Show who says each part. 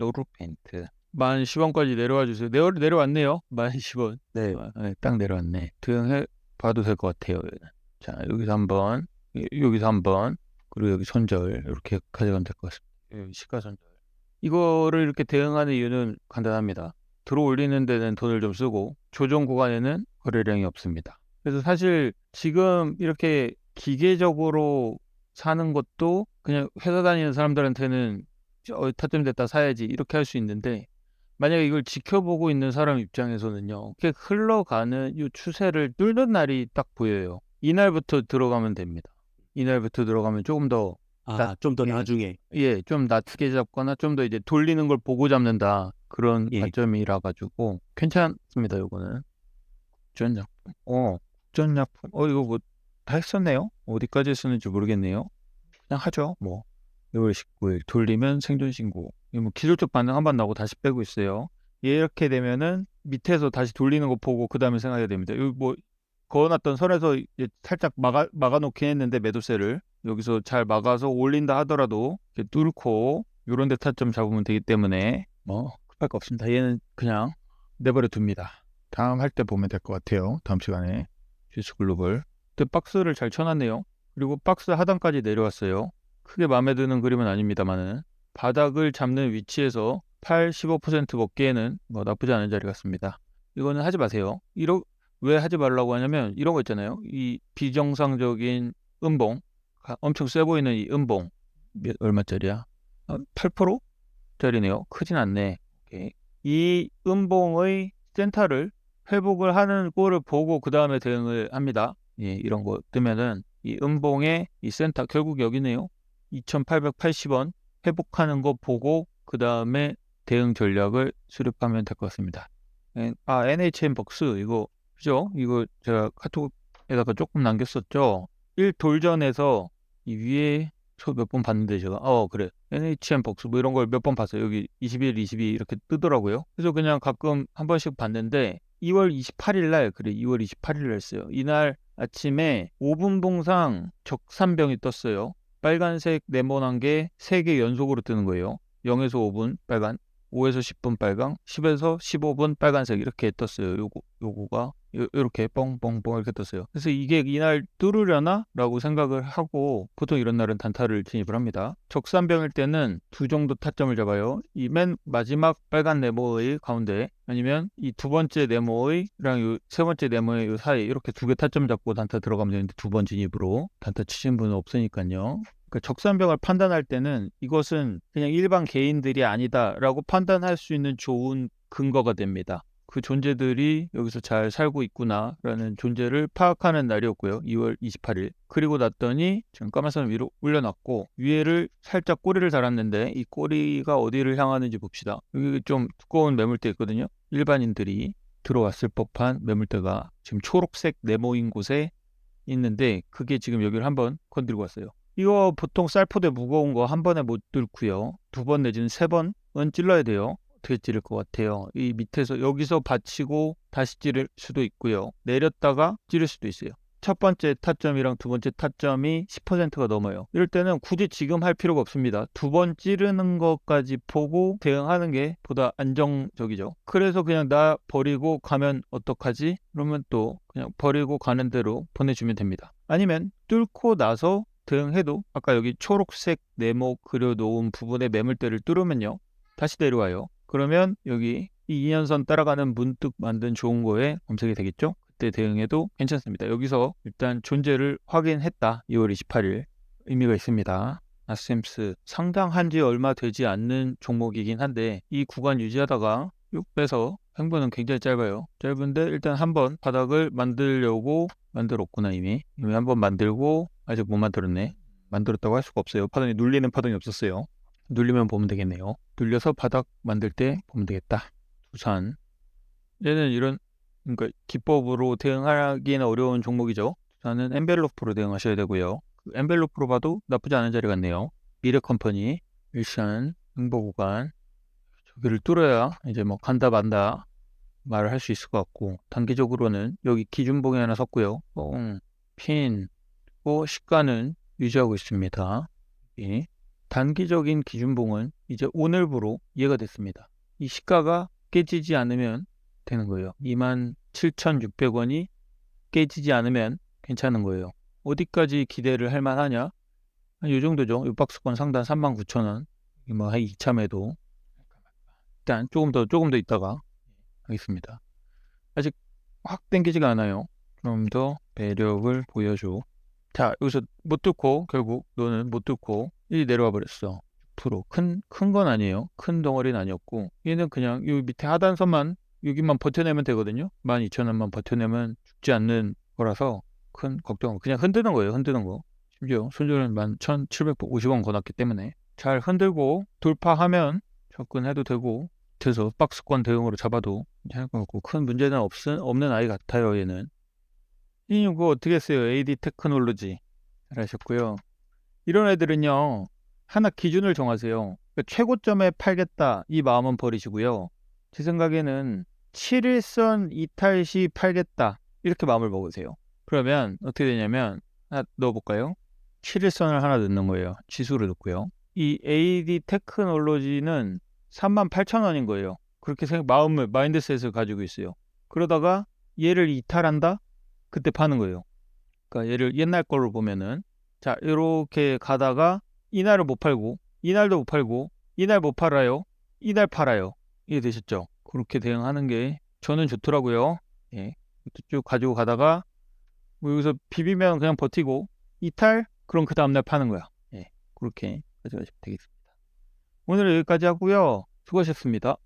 Speaker 1: 노루 페인트 만 10원까지 내려와 주세요. 내려, 내려왔네요. 만 10원.
Speaker 2: 네.
Speaker 1: 아, 네, 딱 내려왔네. 등해 봐도 될 것 같아요. 자, 여기서 한번, 이- 여기서 한번, 그리고 여기 손절 이렇게 가져가면 될 것 같습니다. 여기 시가손절. 이거를 이렇게 대응하는 이유는 간단합니다. 들어 올리는 데는 돈을 좀 쓰고 조정 구간에는 거래량이 없습니다. 그래서 사실 지금 이렇게 기계적으로 사는 것도 그냥 회사 다니는 사람들한테는 어, 타점됐다 사야지 이렇게 할 수 있는데 만약에 이걸 지켜보고 있는 사람 입장에서는요. 이렇게 흘러가는 이 추세를 뚫는 날이 딱 보여요. 이날부터 들어가면 됩니다. 이날부터 들어가면 조금 더
Speaker 2: 아,
Speaker 1: 나-
Speaker 2: 좀더
Speaker 1: 예.
Speaker 2: 나중에.
Speaker 1: 예, 좀 낮게 잡거나 좀 더 이제 돌리는 걸 보고 잡는다. 그런
Speaker 2: 예.
Speaker 1: 관점이라 가지고 괜찮습니다. 요거는 국전약품. 어, 국전약품. 어, 이거 뭐 다 했었네요. 어디까지 했었는지 모르겠네요. 그냥 하죠. 뭐 6월 19일 돌리면 생존 신고. 뭐 기술적 반응 한 번 나고 다시 빼고 있어요. 이렇게 되면은 밑에서 다시 돌리는 거 보고 그 다음에 생각해야 됩니다. 여기 뭐 그어놨던 선에서 살짝 막아 막아놓긴 했는데 매도세를 여기서 잘 막아서 올린다 하더라도 이렇게 뚫고 요런 데 타점 잡으면 되기 때문에 뭐 급할 거 없습니다. 얘는 그냥 내버려 둡니다. 다음 할 때 보면 될 것 같아요. 다음 시간에 주스 글로벌. 또 박스를 잘 쳐놨네요. 그리고 박스 하단까지 내려왔어요. 크게 마음에 드는 그림은 아닙니다만은 바닥을 잡는 위치에서 8, 15% 먹기에는 뭐 나쁘지 않은 자리 같습니다. 이거는 하지 마세요. 이러 왜 하지 말라고 하냐면 이런 거 있잖아요. 이 비정상적인 음봉 가- 엄청 세 보이는 이 음봉 몇, 얼마짜리야? 아, 8%짜리네요. 크진 않네. 오케이. 이 음봉의 센터를 회복을 하는 꼴을 보고 그 다음에 대응을 합니다. 예, 이런 거 뜨면은 이 음봉의 이 센터 결국 여기네요. 2,880원 회복하는 거 보고 그 다음에 대응 전략을 수립하면 될 것 같습니다. 에, 아, NHN 박스 이거 그죠? 이거 제가 카톡에다가 조금 남겼었죠. 1 돌전에서 이 위에 저몇번 봤는데 제가 어 그래 NHN 박스 뭐 이런 걸 몇 번 봤어요. 여기 21, 22 이렇게 뜨더라고요. 그래서 그냥 가끔 한 번씩 봤는데 2월 28일 날 그래 2월 28일 날 했어요. 이날 아침에 5분 봉상 적산병이 떴어요. 빨간색 네모난 게 3개 연속으로 뜨는 거예요. 0에서 5분 빨간, 5에서 10분 빨강, 10에서 15분 빨간색 이렇게 떴어요. 요거 요거가 요, 요렇게 뻥뻥뻥 이렇게 떴어요. 그래서 이게 이날 뚫으려나? 라고 생각을 하고 보통 이런 날은 단타를 진입을 합니다. 적산병일 때는 두 정도 타점을 잡아요. 이 맨 마지막 빨간 네모의 가운데 아니면 이 두 번째 네모의랑 요세 번째 네모의 요 사이 이렇게 두 개 타점 잡고 단타 들어가면 되는데 두 번 진입으로 단타 치신 분은 없으니까요. 그러니까 적산병을 판단할 때는 이것은 그냥 일반 개인들이 아니다라고 판단할 수 있는 좋은 근거가 됩니다. 그 존재들이 여기서 잘 살고 있구나라는 존재를 파악하는 날이었고요. 2월 28일. 그리고 났더니 지금 까만 선 위로 올려놨고 위에를 살짝 꼬리를 달았는데 이 꼬리가 어디를 향하는지 봅시다. 여기 좀 두꺼운 매물대 있거든요. 일반인들이 들어왔을 법한 매물대가 지금 초록색 네모인 곳에 있는데 그게 지금 여기를 한번 건드리고 왔어요. 이거 보통 쌀포대 무거운 거 한 번에 못 뚫고요. 두 번 내지는 세 번은 찔러야 돼요. 어떻게 찌를 것 같아요. 이 밑에서 여기서 받치고 다시 찌를 수도 있고요. 내렸다가 찌를 수도 있어요. 첫 번째 타점이랑 두 번째 타점이 10%가 넘어요. 이럴 때는 굳이 지금 할 필요가 없습니다. 두 번 찌르는 것까지 보고 대응하는 게 보다 안정적이죠. 그래서 그냥 나 버리고 가면 어떡하지? 그러면 또 그냥 버리고 가는 대로 보내주면 됩니다. 아니면 뚫고 나서 대응해도 아까 여기 초록색 네모 그려놓은 부분의 매물대를 뚫으면요. 다시 내려와요. 그러면 여기 이 2년선 따라가는 문득 만든 좋은 거에 검색이 되겠죠? 그때 대응해도 괜찮습니다. 여기서 일단 존재를 확인했다. 2월 28일 의미가 있습니다. 아셈스 상당한 지 얼마 되지 않는 종목이긴 한데 이 구간 유지하다가 6 빼서 횡보는 굉장히 짧아요. 짧은데 일단 한번 바닥을 만들려고 만들었구나 이미. 이미 한번 만들고 아직 못 만들었네. 만들었다고 할 수가 없어요. 파동이 눌리는 파동이 없었어요. 눌리면 보면 되겠네요. 눌려서 바닥 만들 때 보면 되겠다. 두산. 얘는 이런 그러니까 기법으로 대응하기는 어려운 종목이죠. 두산은 엔벨로프로 대응하셔야 되고요. 그 엔벨로프로 봐도 나쁘지 않은 자리 같네요. 미래컴퍼니, 일산, 행보 구간 저기를 뚫어야 이제 뭐 간다 만다 말을 할 수 있을 것 같고 단기적으로는 여기 기준봉이 하나 섰고요. 뽕, 핀, 고 시가는 유지하고 있습니다. 이 단기적인 기준봉은 이제 오늘부로 이해가 됐습니다. 이 시가가 깨지지 않으면 되는 거예요. 27,600원이 깨지지 않으면 괜찮은 거예요. 어디까지 기대를 할 만하냐? 이 정도죠. 이 박스권 상단 39,000원. 뭐한 2참에도 일단 조금 더 조금 더 있다가 하겠습니다. 아직 확 땡기지가 않아요. 좀 더 매력을 보여줘. 자, 여기서 못 뚫고 결국 너는 못 뚫고 이 내려와 버렸어. 6%큰 큰 건 아니에요. 큰 덩어리는 아니었고 얘는 그냥 이 밑에 하단선만 여기만 버텨내면 되거든요. 12,000원만 버텨내면 죽지 않는 거라서 큰 걱정 그냥 흔드는 거예요. 흔드는 거. 심지어 손절은 11,750원 거놨기 때문에 잘 흔들고 돌파하면 접근해도 되고 그래서 박스권 대응으로 잡아도 괜찮을 것 같고 큰 문제는 없, 없는 아이 같아요. 얘는. 이거 어떻게 했어요? AD 테크놀로지 잘하셨고요. 이런 애들은요. 하나 기준을 정하세요. 그러니까 최고점에 팔겠다 이 마음은 버리시고요. 제 생각에는 7일선 이탈 시 팔겠다 이렇게 마음을 먹으세요. 그러면 어떻게 되냐면 하나 넣어볼까요? 7일선을 하나 넣는 거예요. 지수를 넣고요. 이 AD 테크놀로지는 38,000원인 거예요. 그렇게 생각 마음을 마인드셋을 가지고 있어요. 그러다가 얘를 이탈한다? 그때 파는 거예요. 그러니까 얘를 옛날 거로 보면은 자 이렇게 가다가 이날을 못 팔고 이날도 못 팔고 이날 못 팔아요. 이날 팔아요. 이해되셨죠? 그렇게 대응하는 게 저는 좋더라고요. 예. 쭉 가지고 가다가 뭐 여기서 비비면 그냥 버티고 이탈 그럼 그 다음날 파는 거야. 예. 그렇게 가져가시면 되겠습니다. 오늘 여기까지 하고요. 수고하셨습니다.